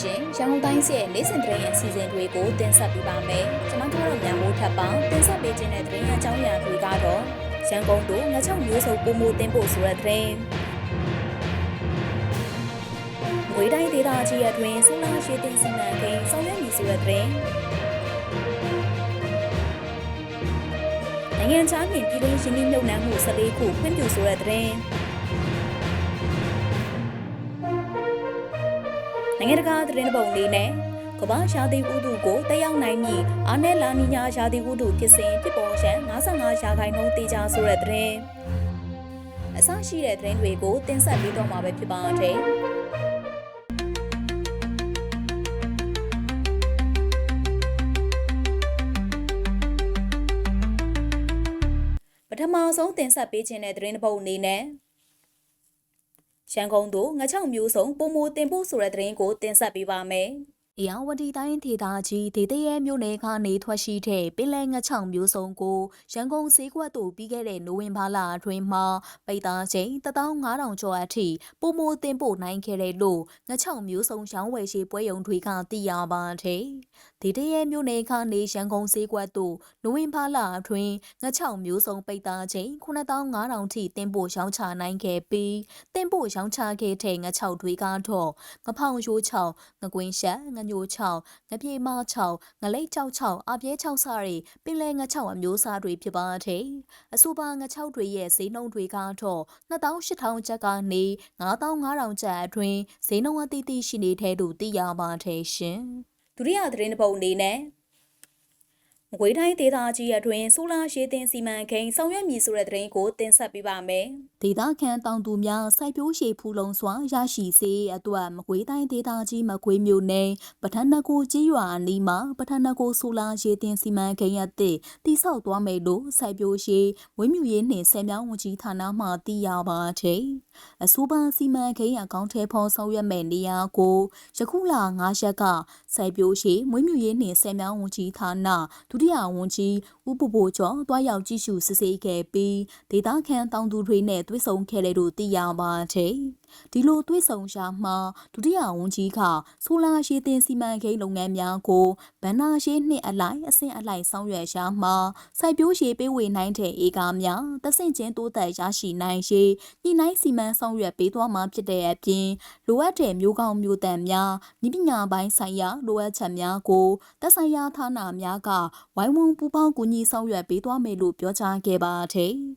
ရှင်။ရန်ကုန်တိုင်းရဲ့နေ့စဉ်သတင်းအစီအစဉ်တွေကိုတင်ဆက်ပေးပါမယ်။ကျွန်မတို့ညမိုးထပ်ပါတင်ဆက်ပေးခြင်းတဲ့သတင်းအကြောင်းအရာတွေကတော့ရန်ကုန်တို့ငချောက်မျိုးစုံပုံမတင်ဖို့ဆိုတဲ့သတင်း။ငွေတိုင်းဒေသကြီးအတွင်းဆိုလာရှိတင်စီမံကိန်းဆောင်ရွက်မည်ဆိုတဲ့သတင်း။နိုင်ငံခြားနှင့်ပြည်တွင်းရင်းနှီးမြှုပ်နှံမှု14ခုခွင့်ပြုဆိုတဲ့သတင်း။ နိုင်ငံတကာသတင်းပုံလေးနဲ့ကမ္ဘာရှားသီဥတုကိုတက်ရောက်နိုင်မည်အာနယ်လာနီညာရှားသီဥတုဖြစ်စဉ်ဖြစ်ပေါ်ရန်55ရာခိုင်နှုန်းတေချာဆိုတဲ့သတင်းအဆရှိတဲ့သတင်းတွေကိုတင်ဆက်ပေးတော့မှာပဲဖြစ်ပါတယ်ပထမဆုံးတင်ဆက်ပေးခြင်းတဲ့သတင်းတစ်ပုဒ်အနေနဲ့ ရန်ကုန်သို့ငချောက်မျိုးစုံပုံမတင်ဖို့ဆိုတဲ့သတင်းကိုတင်ဆက်ပေးပါမယ်။အရာဝတီတိုင်းဒေသကြီးဒေသရဲမြို့နယ်ကနေထွက်ရှိတဲ့ပင်လယ်ငချောက်မျိုးစုံကိုရန်ကုန်ဈေးကွက်သို့ပြီးခဲ့တဲ့နိုဝင်ဘာလအတွင်းမှာပိတ်သားချိန်15000ကျော်အထိပုံမတင်ဖို့နိုင်ခဲ့တယ်လို့ငချောက်မျိုးစုံရောင်းဝယ်ရှိပွဲရုံတွေကသိရပါတယ်။ ဒေသရဲမြို့နယ်ကနေရန်ကုန်ဈေးကွက်သို့နိုဝင်ဘာလအတွင်းငချောက်မျိုးစုံပိတ်သားချိန်9500ထိတင်ဖို့ရောင်းချနိုင်ခဲ့ပြီးတင်ဖို့ရောင်းချခဲ့တဲ့ငချောက်တွေကတော့ငဖောင်ရိုးချောက်ငကွင်းရှက်ငညို6ငပြေမ6ငလိတ်6 6အပြဲ6စတွေပင်လယ်ငချောက်အမျိုးအစားတွေဖြစ်ပါတယ်။အဆိုပါငချောက်တွေရဲ့ဈေးနှုန်းတွေကတော့2800ကျပ်ကနေ9500ကျပ်အတွင်းဈေးနှုန်းအသီးသီးရှိနေတဲ့လို့သိရပါတယ်ရှင်။ ဒုတိယသတင်းတစ်ပုဒ်အနေနဲ့မကွေးတိုင်းဒေသကြီးအတွင်းဆိုလာရေတင်စီမံကိန်းဆောင်ရွက်မည်ဆိုတဲ့သတင်းကိုတင်ဆက်ပေးပါမယ်။ဒေသခံတောင်သူများစိုက်ပျိုးရှည်ဖူလုံစွာရရှိစေအတွက်မကွေးတိုင်းဒေသကြီးမကွေးမြို့နယ်ပထနကိုကြီးရွာအနီးမှာပထနကိုဆိုလာရေတင်စီမံကိန်းအသစ်တည်ဆောက်သွားမယ်လို့စိုက်ပျိုးရှည်ဝင်းမြူရေးနှင့်ဆယ်မြောင်းဝန်ကြီးဌာနမှသိရပါတယ်။အဆိုပါစီမံကိန်းအကောင့်ထဲဖော်ဆောင်ရွက်မဲ့နေရာကိုယခုလ9ရက်ကစိုက်ပျိုးရှည်ဝင်းမြူရေးနှင့်ဆယ်မြောင်းဝန်ကြီးဌာနဒုတိယဝန်ကြီးဦးပူပူကျော်တွားရောက်ကြည့်ရှုစစ်ဆေးခဲ့ပြီးဒေသခံတောင်သူတွေနဲ့တွေ့ဆုံခဲ့တယ်လို့သိရပါတယ်။ဒီလိုတွေ့ဆုံရှာမှာဒုတိယဝန်ကြီးကဆိုလာရှည်တင်စီမံကိန်းလုပ်ငန်းများကိုဗန္နာရှည်နှစ်အလိုက်အဆင့်အလိုက်ဆောင်ရွက်ရှာမှာစိုက်ပျိုးရှည်ပေးဝေနိုင်တဲ့ဧကများတဆင့်ချင်းတိုးတက်ရရှိနိုင်ရှည်ညှိနှိုင်းစီမံဆောင်ရွက်ပေးသွားမှာဖြစ်တဲ့အပြင်လိုအပ်တဲ့မျိုးကောင်းမျိုးတန်များဤပညာပိုင်းဆိုင်ရာလိုအပ်ချက်များကိုသက်ဆိုင်ရာဌာနများကဝိုင်းဝန်းပူးပေါင်းကူညီဆောင်ရွက်ပေးသွားမယ်လို့ပြောကြားခဲ့ပါတယ်။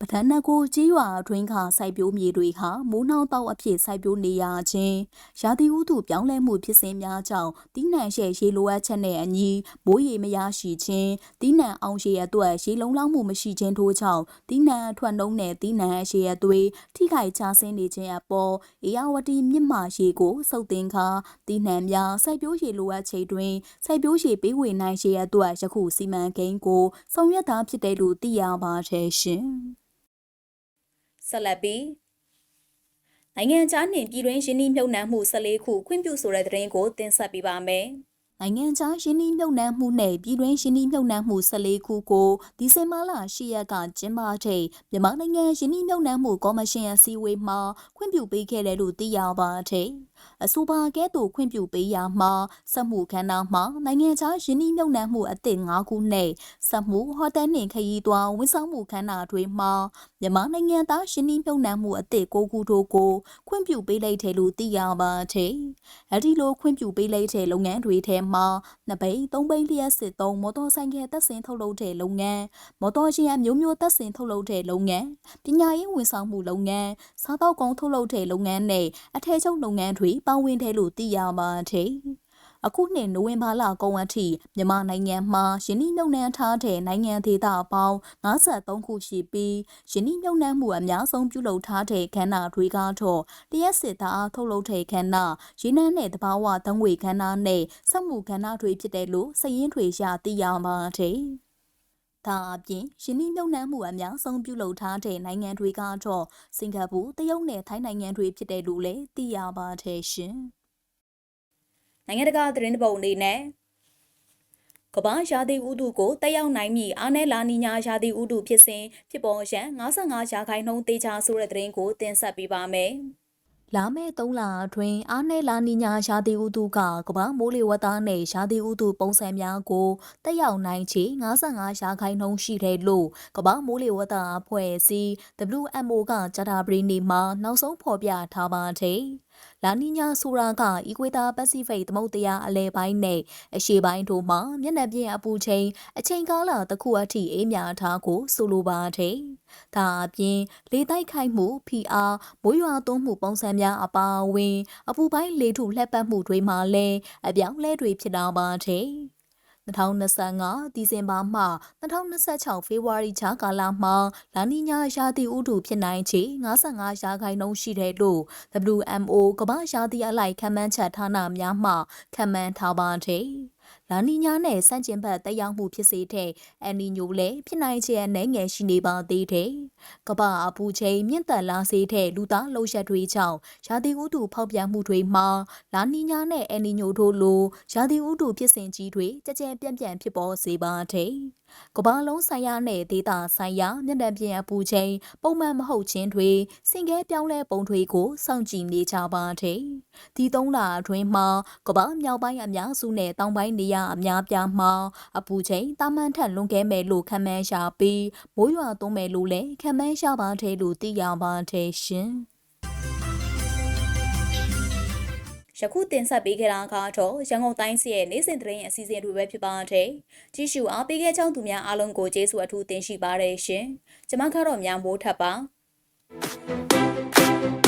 ပထနကိုကြီးရွာအတွင်းကစိုက်ပျိုးမြေတွေဟာမိုးနှောင်းတောက်အဖြစ်စိုက်ပျိုးနေရခြင်းရာသီဥတုပြောင်းလဲမှုဖြစ်စဉ်များကြောင့်တီးနှံရဲ့ရေလိုအပ်ချက်နဲ့အညီမိုးရေမရရှိခြင်းတီးနှံအောင်ရေအတွက်ရေလုံလောက်မှုမရှိခြင်းတို့ကြောင့်တီးနှံအထွက်နှုံးနဲ့တီးနှံအရေအသွေးထိခိုက်ချဆင်းနေခြင်းအပေါ်အေယာဝတီမြစ်မာရေကိုစုပ်တင်ခါတီးနှံများစိုက်ပျိုးရေလိုအပ်ချိန်တွင်စိုက်ပျိုးရေပေးဝေနိုင်ရေအတွက်ယခုစီမံကိန်းကိုဆောင်ရွက်တာဖြစ်တယ်လို့သိရပါတယ်ရှင် ဆက်လက်ပြီးနိုင်ငံခြားနှင့်ပြည်တွင်းရင်းနှီးမြှုပ်နှံမှု14ခုခွင့်ပြုဆိုတဲ့သတင်းကိုတင်ဆက်ပေးပါမယ်။နိုင်ငံခြားရင်းနှီးမြှုပ်နှံမှုနဲ့ပြည်တွင်းရင်းနှီးမြှုပ်နှံမှု14ခုကိုဒီဇင်ဘာလ10ရက်ကကျင်းပတဲ့မြန်မာနိုင်ငံရင်းနှီးမြှုပ်နှံမှုကော်မရှင်အစည်းအဝေးမှာခွင့်ပြုပေးခဲ့တယ်လို့သိရပါတယ်။ အဆိုပါကဲ့သို့ခွင့်ပြုပေးရမှာစက်မှုခန္ဓာမှာနိုင်ငံခြားရင်းနှီးမြှုပ်နှံမှုအသစ်5ခုနဲ့စက်မှုဟိုတယ်နှင့်ခရီးသွားဝန်ဆောင်မှုခန္ဓာတွေမှာမြန်မာနိုင်ငံသားရင်းနှီးမြှုပ်နှံမှုအသစ်6ခုတို့ကိုခွင့်ပြုပေးလိုက်တယ်လို့သိရပါတယ်။အဲဒီလိုခွင့်ပြုပေးလိုက်တဲ့လုပ်ငန်းတွေထဲမှာနှစ်ဘိတ်သုံးဘိတ်လျက်စစ်သုံးမော်တော်ဆိုင်ကယ်တပ်ဆင်ထုတ်လုပ်တဲ့လုပ်ငန်းမော်တော်ယာဉ်မျိုးမျိုးတပ်ဆင်ထုတ်လုပ်တဲ့လုပ်ငန်းပညာရေးဝန်ဆောင်မှုလုပ်ငန်းစားတောက်ကုန်ထုတ်လုပ်တဲ့လုပ်ငန်းနဲ့အထည်ချုပ်လုပ်ငန်းတွေပါဝင်တယ်လို့သိရပါတယ်အခုနှစ်နိုဝင်ဘာလကုန်အထိမြန်မာနိုင်ငံမှာယင်းနှိမ့်မြုံနှံထားတဲ့နိုင်ငံဒေသအပေါင်း53ခုရှိပြီးယင်းနှိမ့်မြုံနှံမှုအများဆုံးပြုလုပ်ထားတဲ့ခန္ဓာတွေကတော့တရက်စစ်သားထုတ်လုပ်တဲ့ခန္ဓာရင်းနှံနဲ့တဘာဝသံငွေခန္ဓာနဲ့စက်မှုခန္ဓာတွေဖြစ်တယ်လို့စည်ရင်းတွေရသိရပါတယ်။ ဒါအပြင်ယင်းနှိမ့်မြုံနှံမှုအများဆုံးပြုလုပ်ထားတဲ့နိုင်ငံတွေကတော့စင်ကာပူ၊တရုတ်နဲ့ထိုင်းနိုင်ငံတွေဖြစ်တယ်လို့လည်းသိရပါတယ်ရှင်။နိုင်ငံတကာသတင်းပုံအနေနဲ့ကမ္ဘာရာသီဥတုကိုတက်ရောက်နိုင်မည်အားနဲ့လာနီညာရာသီဥတုဖြစ်စဉ်ဖြစ်ပေါ်ရန်55ရာခိုင်နှုန်းတေချာဆိုတဲ့သတင်းကိုတင်ဆက်ပေးပါမယ်။ လာမယ့်3လအတွင်းအားနဲ့လာနီညာရာသီဥတုကကမ္ဘာမိုးလေဝသနဲ့ရာသီဥတုပုံစံများကိုတက်ရောက်နိုင်ချေ55ရာခိုင်နှုန်းရှိတယ်လို့ကမ္ဘာမိုးလေဝသအဖွဲ့အစည်း WMO ကကြာတာပရီနေမှာနောက်ဆုံးဖော်ပြထားပါတယ်။ လာနီညာဆိုတာကအီကွေတာပစိဖိတ်သမုဒ္ဒရာအလဲပိုင်းနဲ့အရှေ့ပိုင်းတို့မှာမျက်နှာပြင်အပူချိန်အချိန်ကာလတစ်ခုအထိအေးမြထားကိုဆိုလိုပါတယ်။ဒါအပြင်လေတိုက်ခိုက်မှုဖိအားမိုးရွာသွန်းမှုပုံစံများအပါအဝင် အပူပိုင်းလေထုလှက်ပတ်မှုတွေမှာလည်းအပြောင်းလဲတွေဖြစ်လာပါတယ်။ 2025ဒီဇင်ဘာမှ2026ဖေဖော်ဝါရီခြားကာလမှာလာနီညာရာသီဥတုဖြစ်နိုင်ခြေ55ရာခိုင်နှုန်းရှိတယ်လို့ WMO ကမ္ဘာရာသီအလိုက်ခန့်မှန်းချက်ဌာနများမှခန့်မှန်းထားပါတယ်။လာနီညာနဲ့စန့်ကျင်ဘက်တက်ရောက်မှုဖြစ်စေတဲ့အန်နီညိုလည်းဖြစ်နိုင်ခြေအနေငယ်ရှိနေပါသေးတယ်။ကမ္ဘာအပူချိန်မြင့်တက်လာစေတဲ့လူသားလှုပ်ရှားတွေကြောင့်ရာသီဥတုဖောက်ပြန်မှုတွေမှာလာနီညာနဲ့အန်နီညိုတို့လိုရာသီဥတုဖြစ်စဉ်ကြီးတွေကြကြဲပြန့်ပြန့်ဖြစ်ပေါ်စေပါတယ်။ကမ္ဘာလုံးဆိုင်ရာနဲ့ဒေတာဆိုင်ရာမျက်နှာပြင်အပူချိန်ပုံမှန်မဟုတ်ခြင်းတွေစင်ကဲပြောင်းလဲပုံတွေကိုစောင့်ကြည့်နေကြပါတယ်။ဒီသုံးလအတွင်းမှာကမ္ဘာမြောက်ပိုင်းအများစုနဲ့တောင်ပိုင်းနေရာအများပြားမှာအပူချိန်တာမန်ထက်လွန်ကဲမယ်လို့ခန့်မှန်းရပြီးမိုးရွာသွန်းမယ်လို့လည်းခန့်မှန်းရပါတယ်လို့သိရပါတယ်ရှင်။ယခုတင်ဆက်ပေးခဲ့တာကတော့ရန်ကုန်တိုင်းစီရဲ့နေ့စဉ်သတင်းအစီအစဉ်တွေပဲဖြစ်ပါတယ်။ကြည့်ရှုအားပေးခဲ့ကြောင်းသူများအားလုံးကိုကျေးဇူးအထူးတင်ရှိပါတယ်ရှင်။ကျွန်မကတော့မြန်မိုးထပ်ပါ။